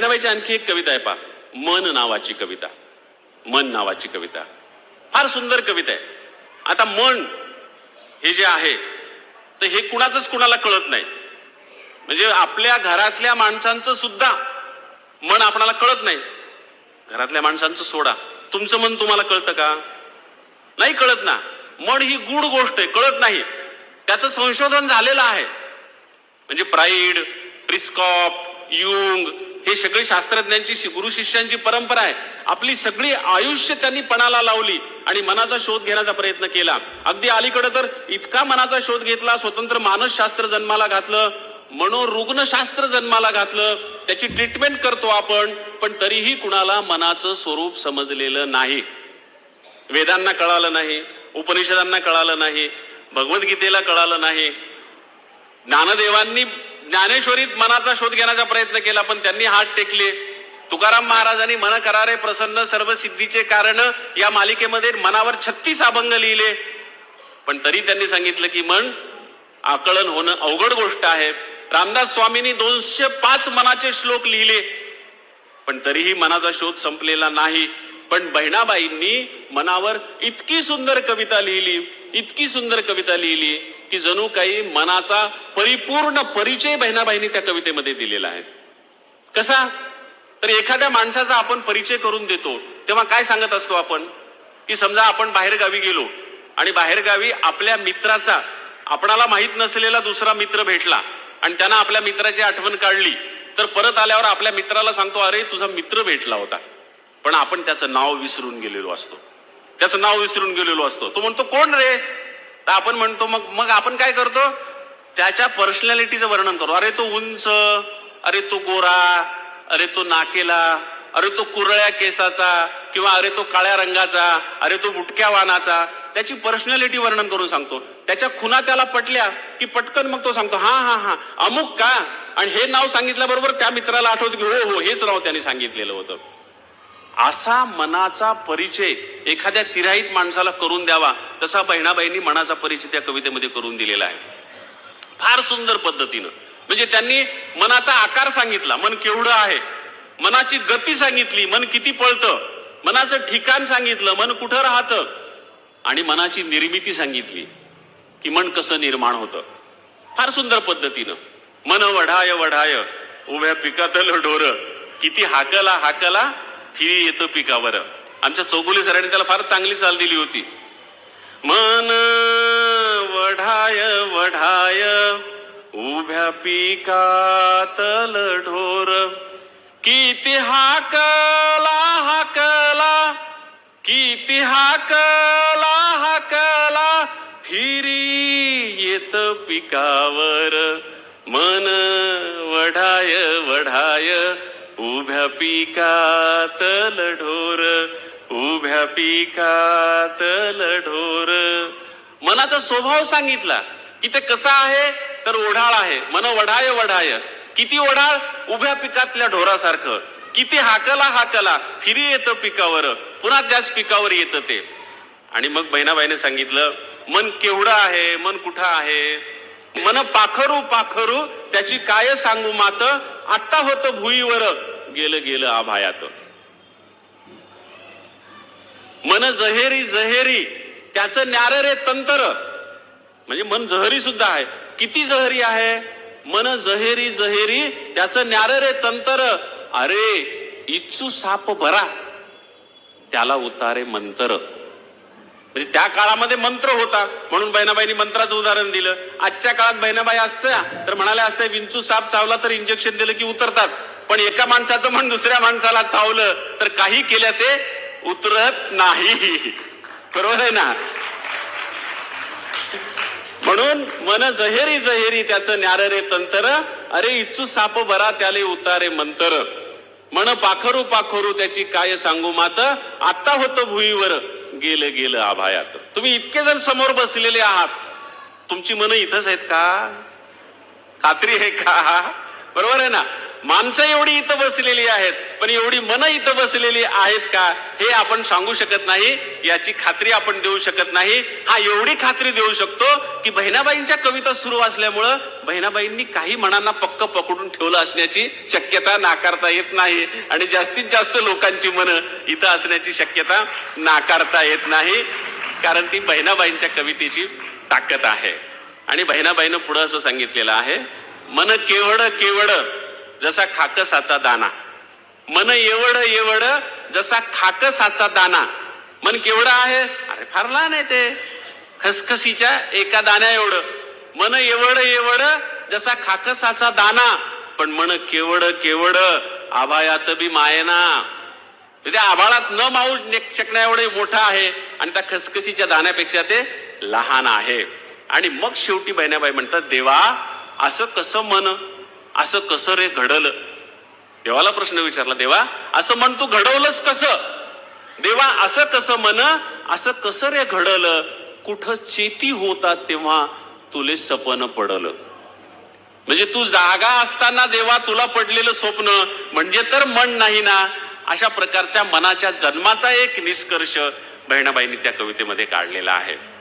बहिणाबाईची आणखी एक कविता आहे पा मन नावाची कविता. मन नावाची कविता. फार सुंदर कविता आहे. आता मन हे जे आहे तर हे कुणाचंच कुणाला कळत नाही. म्हणजे आपल्या घरातल्या माणसांचं सुद्धा मन आपणाला कळत नाही. घरातल्या माणसांचं सोडा. तुमचं मन तुम्हाला कळतं का? नाही कळत ना. मन ही गूढ गोष्ट आहे कळत नाही. त्याचं संशोधन झालेलं आहे. म्हणजे प्राईड प्रिस्कॉप युंग हे सगळी शास्त्रज्ञांची गुरु शिष्यांची परंपरा आहे. आपली सगळी आयुष्य त्यांनी पणाला लावली आणि मनाचा शोध घेण्याचा प्रयत्न केला. अगदी अलीकडे तर इतका मनाचा शोध घेतला स्वतंत्र मानसशास्त्र जन्माला घातलं मनोरुग्णशास्त्र जन्माला घातलं त्याची ट्रीटमेंट करतो आपण पण तरीही कुणाला मनाचं स्वरूप समजलेलं नाही. वेदांना कळालं नाही उपनिषदांना कळालं नाही भगवद्गीतेला कळालं नाही. ज्ञानदेवांनी ज्ञानेश्वरीत मनाचा शोध घेण्याचा प्रयत्न केला पण त्यांनी हात टेकले. तुकाराम महाराजांनी मन करारे प्रसन्न सर्व सिद्धीचे कारण या मालिकेमध्ये मनावर छत्तीस अभंग लिहिले. पण तरी त्यांनी सांगितलं की मन आकलन होणं अवघड गोष्ट आहे. रामदास स्वामींनी दोनशे पाच मनाचे श्लोक लिहिले पण तरीही मनाचा शोध संपलेला नाही. पण बहिणाबाईंनी मनावर इतकी सुंदर कविता लिहिली इतकी सुंदर कविता लिहिली की जणू काही मनाचा परिपूर्ण परिचय बहिणाबाईंनी त्या कवितेमध्ये दिलेला आहे. कसा? तर एखाद्या माणसाचा आपण परिचय करून देतो तेव्हा काय सांगत असतो आपण? की समजा आपण बाहेरगावी गेलो आणि बाहेरगावी आपल्या मित्राचा आपणाला माहीत नसलेला दुसरा मित्र भेटला आणि त्यांना आपल्या मित्राची आठवण काढली तर परत आल्यावर आपल्या मित्राला सांगतो अरे तुझा मित्र भेटला होता. पण आपण त्याचं नाव विसरून गेलेलो असतो. त्याचं नाव विसरून गेलेलो असतो. तो म्हणतो कोण रे? तर आपण म्हणतो मग मग आपण काय करतो? त्याच्या पर्सनॅलिटीचं वर्णन करतो अरे तो उंच अरे तो गोरा अरे तो नाकेला अरे तो कुरळ्या केसाचा किंवा अरे तो काळ्या रंगाचा अरे तो बुटक्या वानाचा. त्याची पर्सनॅलिटी वर्णन करून सांगतो. त्याच्या खुना त्याला पटल्या की पटकन मग तो सांगतो हा हा हा अमुक का? आणि हे नाव सांगितल्याबरोबर त्या मित्राला आठवत की हो हो हेच नाव त्याने सांगितलेलं होतं. असा मनाचा परिचय एखाद्या तिराईत माणसाला करून द्यावा तसा बहिणाबाईंनी मनाचा परिचय त्या कवितेमध्ये करून दिलेला आहे. फार सुंदर पद्धतीनं. म्हणजे त्यांनी मनाचा आकार सांगितला मन केवढं आहे मनाची गती सांगितली मन किती पळतं मनाचं ठिकाण सांगितलं मन कुठं राहतं आणि मनाची निर्मिती सांगितली की मन कसं निर्माण होतं. फार सुंदर पद्धतीनं. मन वढाय वढाय उभ्या पिकातलं डोर किती हाकला हाकला फिरी येतं पिकावर. आमच्या चौगुले सरांनी त्याला फार चांगली चाल दिली होती. मन वढाय वढाय उभ्या पिकातल ढोर किती हाकला हाकला किती हाकला हाकला फिरी येत पिकावर. मन वढाय वढाय उभ्या पिकातल ढोर उभ्या पिकातल ढोर मनाचा स्वभाव सांगितला की ते कसा आहे तर ओढाळ आहे. मन वढाय वढाय. किती ओढाळ? उभ्या पिकातल्या ढोरासारखं. किती हाकला हाकला. फिरी येतं पिकावर. पुन्हा त्याच पिकावर येतं ते. आणि मग बहिणाबाईने सांगितलं मन केवढं आहे? मन कुठं आहे? मन पाखरू पाखरू. त्याची काय सांगू मात? आत्ता होतं भुईवर. गेलं गेलं आभायात मन जहेरी जहेरी त्याचं न्यार रे तंत्र. म्हणजे मन जहरी सुद्धा आहे. किती जहरी आहे? मन जहेरी जहेरी त्याचं न्यार रे तंत्र. अरे इच्छू साप भरा. त्याला उतारे मंत्र. म्हणजे त्या काळामध्ये मंत्र होता. म्हणून बहिणाबाईंनी मंत्राचं उदाहरण दिलं. आजच्या काळात बहिणाबाई असत्या तर म्हणाल्या असत्या विंचू साप चावला तर इंजेक्शन दिलं की उतरतात. पण एका माणसाचं म्हण दुसऱ्या माणसाला चावलं तर काही केल्या ते उतरत नाही. बरोबर आहे ना? म्हणून मन जहेरी जहेरी त्याचं न्यार रे तंतर अरे इच्छू साप बरा त्याले उतारे मंतर. मन पाखरू पाखरू त्याची काय सांगू मात? आता होतं भुईवर गेलं गेलं आभायात. तुम्ही इतके जण समोर बसलेले आहात तुमची मन इथंच आहेत का? खात्री आहे का? बरोबर आहे ना? माणसं एवढी इथं बसलेली आहेत पण एवढी मन इथं बसलेली आहेत का हे आपण सांगू शकत नाही. याची खात्री आपण देऊ शकत नाही. हा एवढी खात्री देऊ शकतो की बहिणाबाईंच्या कविता सुरू असल्यामुळं बहिणाबाईंनी काही मनांना पक्क पकडून ठेवलं असण्याची शक्यता नाकारता येत नाही. आणि जास्तीत जास्त लोकांची मनं इथं असण्याची शक्यता नाकारता येत नाही. कारण ती बहिणाबाईंच्या कवितेची ताकद आहे. आणि बहिणाबाईनं पुढं असं सांगितलेलं आहे मन केवड केवड जसा खाकसाचा दाना. मन एवढ एवढ जसा खाकसाचा दाना. मन केवढं आहे? अरे फार लहान आहे ते. खसखसीच्या एका दाण्या एवढं. मन एवढ एवढ जसा खाकसाचा दाना. पण मन केवड केवड आभायात बी मायना. म्हणजे आभाळात न मावू शकण्या एवढे मोठा आहे आणि त्या खसखसीच्या दाण्यापेक्षा ते लहान आहे. आणि मग शेवटी बहिणाबाई म्हणतात देवा असं कसं मन असं कसं रे घडलं? देवाला प्रश्न विचारला देवा असं मन तू घडवलंस कसं? देवा असं कसं मन असं कसं रे घडलं? कुठं चेती होतात तेव्हा तुले सपन पडलं. म्हणजे तू जागा असताना देवा तुला पडलेलं स्वप्न म्हणजे तर मन नाही ना? अशा प्रकारच्या मनाच्या जन्माचा एक निष्कर्ष बहिणाबाईंनी त्या कवितेमध्ये काढलेला आहे.